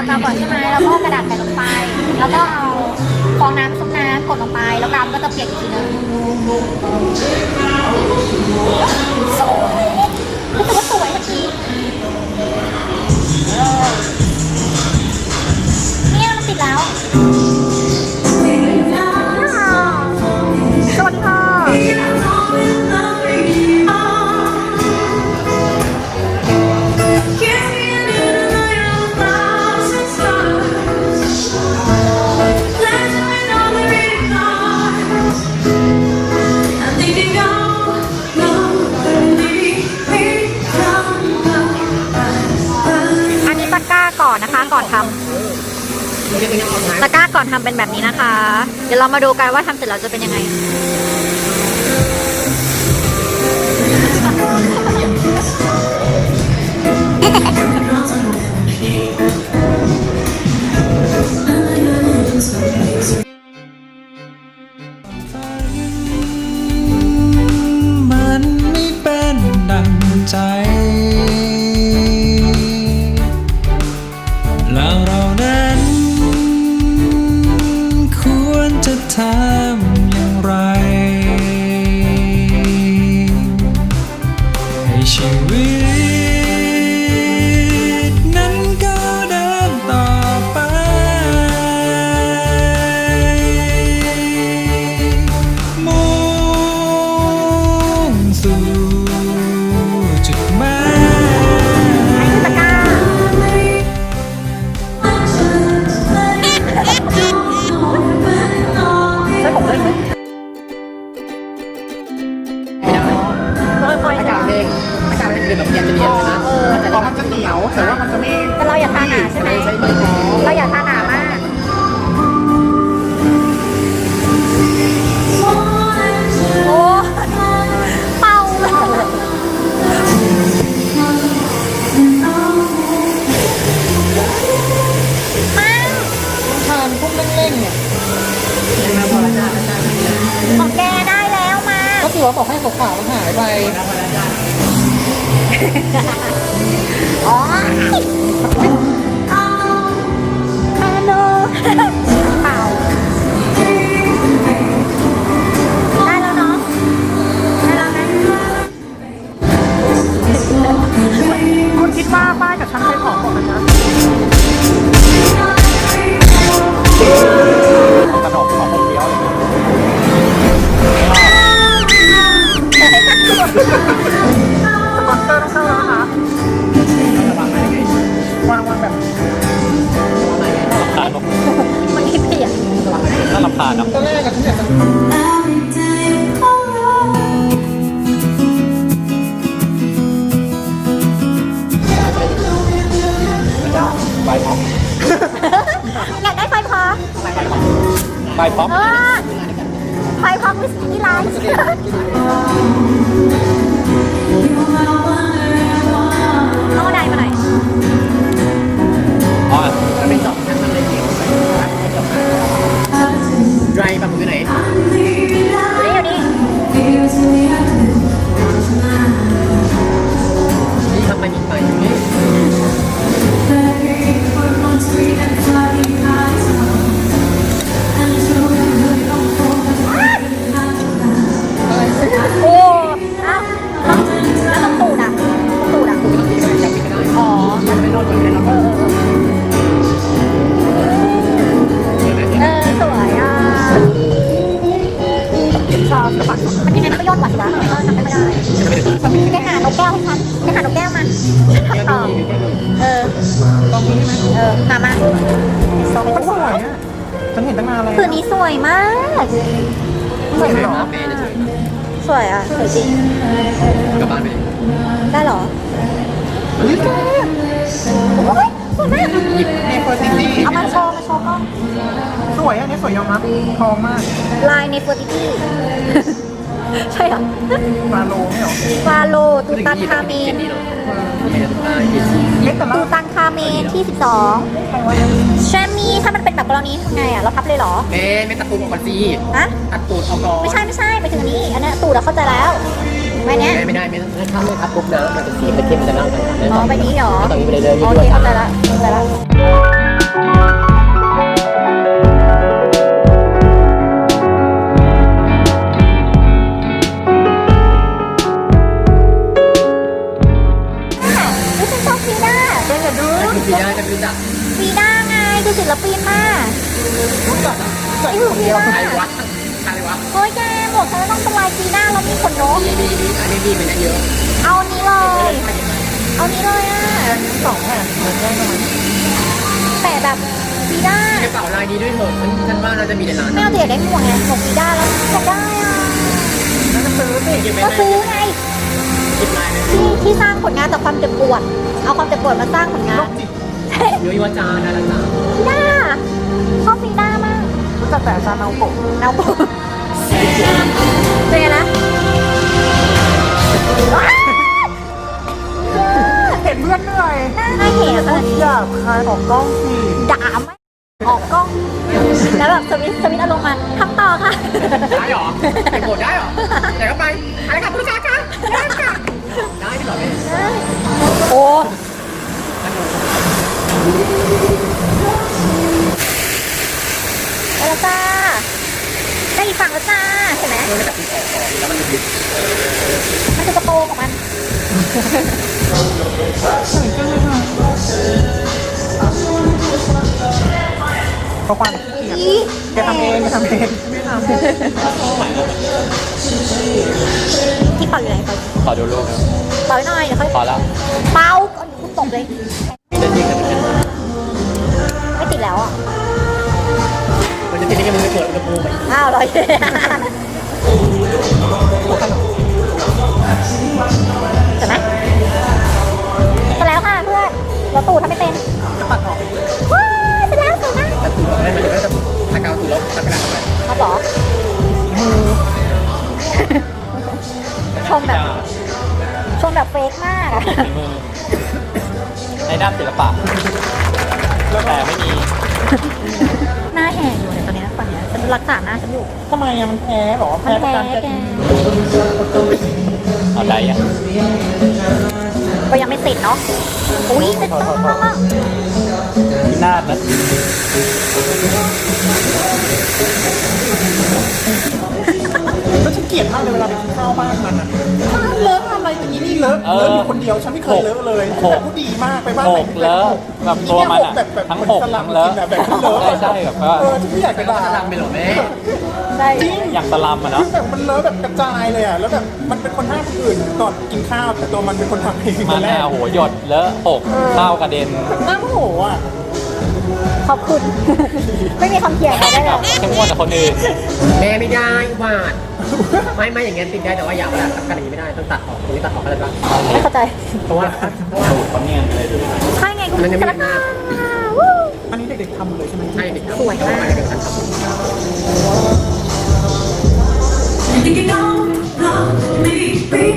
ากาวก่อนใช่ไหมแล้วก็กระดาษใส่ลงไป แล้วก็เอาฟองน้ำซุปน้ำกดลงไป แล้วกาวมันก็จะเปียกอีกทีนึงสวยรู้สึกว่าสวย ตะกร้าก่อนทำเป็นแบบนี้นะคะ เดี๋ยวเรามาดูกันว่าทำเสร็จแล้วจะเป็นยังไง ร เป็นแบบเย็นๆเลยนะเออแต่ว่ามันจะเหนียว แต่ว่ามันจะไม่แต่เราอย่าทาหนาใช่ไหมใช้ไม่พอเราอย่าทาหนามากโอ้เป่าเลยมาทานพวกเร่งๆเนี่ยยังมาพอละจ้าละจ้าของแกได้แล้วมาก็คือว่าบอกให้ขาวๆมันหายไป อ๋อคาโนเป่าได้แล้วเนาะได้แล้วนะคุณคิดว่าป้ากับฉันใช้ของบอกกันนะ บพร้อมเออไฟพอวิสกี้ไลท์ ฉันเห็นตั้งนานแล้วคืนนี้สวยมากสวยเหรอเมย์จะสวยสวยอะสวยจริงกลับบ้านไปได้เหรอเฮ้ยโอ้ยสวยมากหยิบเนฟเฟอร์ซิตี้เอามาโชว์มาโชว์กล้องสวยอันนี้สวยยอมรับทองมาก ลายในเฟอร์ติตี้ใช่เหรอมาโลไม่หรอฟาโลตูตันคาเมนเล็กแต่ละตูตันคาเมนที่ 12แชม มี่ถ้ามันเป็นแบบกรณีทำไงอะเราพับเลยเหรอเมย์ไม่ตัดตูดออกก่อนสิฮะตัดตูดเอาก่อนไม่ใช่ไม่ใช่ไปถึงอันนี้อันนี้ตูดเราเข้าใจแล้วใบเนี้ยไม่ได้ไม่ได้ไม่ถ้าไม่ทับปุ๊บนะมันจะสีมันเข้มมันจะเน่ากันอ๋อใบนี้เหรอตอนนี้ไปเลยเลยโอเคเข้าใจละเข้าใจละ ดีดีอันนี้ดีมันเยอะเอานี้เลย เอานี้เลยอะสองแผ่นเหมือนแย่งกันมาแต่แบบฟีด้ากระเป๋าลายนี้ด้วยเถอะฉันว่าเราจะมีในร้านแม่เอาเดี๋ยวได้หมวกไงหมวกฟีด้าแล้วอยากได้อะแล้วก็ซื้อสิเก็บไว้ก็ให้ซื้อไงคิดลายเลยที่ที่สร้างผลงานจากความเจ็บปวด เอาความเจ็บปวดมาสร้างผลงานเยอะยวจาดาราจาฟีด้าชอบฟีด้ามากรู้จักแต่อาจารย์เอาโกะเอาปุ๊บเเห็นเพื่อนเหนื่อยน่าเห็นอะอยากคลายออกกล้องสิด่าไม่ออกกล้อง แล้วแบบสวิตช์สวิตช์อารมณ์มาทำต่อค่ะ ได้หรอไปโหมดได้หรอแต่ก็ไปอะไรกับผู้ชายคะได้ค่ะได้ที่หรอแม่ โอ้ไปแล้วจ้า ได้อีกฝั่งแล้วจ้า เห็นไหมเออแต่ติดออกก่อนแล้วมันยึดมันคือกระโปรงของมันเขาควันอีแกทำเองแกทำเองไม่ทำที่เป่าอยู่ไหนเป่าขอดูรูปนะเป่าให้หน่อยเดี๋ยวค่อยพอแล้วเป่าก่อนคุณตบเลยจะยิงกันเป็นไม่ติดแล้วอะมันจะติดนี่มันไม่เปิดอุณหภูมิไปอ้าวลอยเห็น อนเราตู่ทำไม่เป็นตัดออกว้ายเสร็จแล้วสวยมากแต่ตัวได้มันก็จะถ้าเกาตัวแล้วตัดกระดาษไปเขาบอกชมแบบชมแบบเฟกมากอะฝีมือในด้านศิลปะแต่ไม่มี หน้าแหงอยู่เนี่ยตอนนี้ฝั่งเนี้ยฉันรักษาหน้าฉันอยู่ทำไมอะมันแพ้เหรอมันแพ้ประแพ้กันแกเอาใจยัง ก็ยังไม่ติดเนาะอุ้ยติดต้องมากพินาศนะแล้วฉันเกลียดมากเลยเวลาไปกินข้าวบ้านมันอะเลอะอะไรอย่างนี้นี่เลอะเลอะอยู่คนเดียวฉันไม่เคยเลอะเลยแต่ผู้ดีมากไปบ้านหไหนกเลอะแบบตัวมันอะแบบแบบทั้งเหมือนหกสลัทั้มงเลอะจริงๆอะแบบเลอะใช่ใช่แบบว่าเออฉันไม่อยากจะด่าทำไปหรอแม่ ใช่จริงอย่างสลัมอะคืเนาะอแบบมันเลอะแบบกระจายเลยอะ แล้วแบบมันเป็นคนห้ามคนอื่นก่อนกินข้าวแต่ตัวมันเป็นคนทำเองมันแรอะกโหหยดเลอะหกข้าวกระเด็นน้ำโหอะ ขอบคุณ ไม่มีคำเขียนอะไรได้เลกับยเข้มงวดกับคนอื่น แม่ไม่ได้วาดไม่ไม่อย่างเงี้ยติดได้แต่ว่าอย่าเวลาตัดกันอย่างนี้ไม่ได้ต้องตัดออกตรงนี้ตัดออกก็ได้ปะไม่เข้าใจเพราะว่าเพราะว่าสูตรเขาเนียนเลยดูใช่ไงคุณมันยังไม่จะรักได้วู้อันนี้เด็กๆทำเลยใช่ไหม ใช่เด็กสวยมาก เด็กทำ Thinking out loud, maybe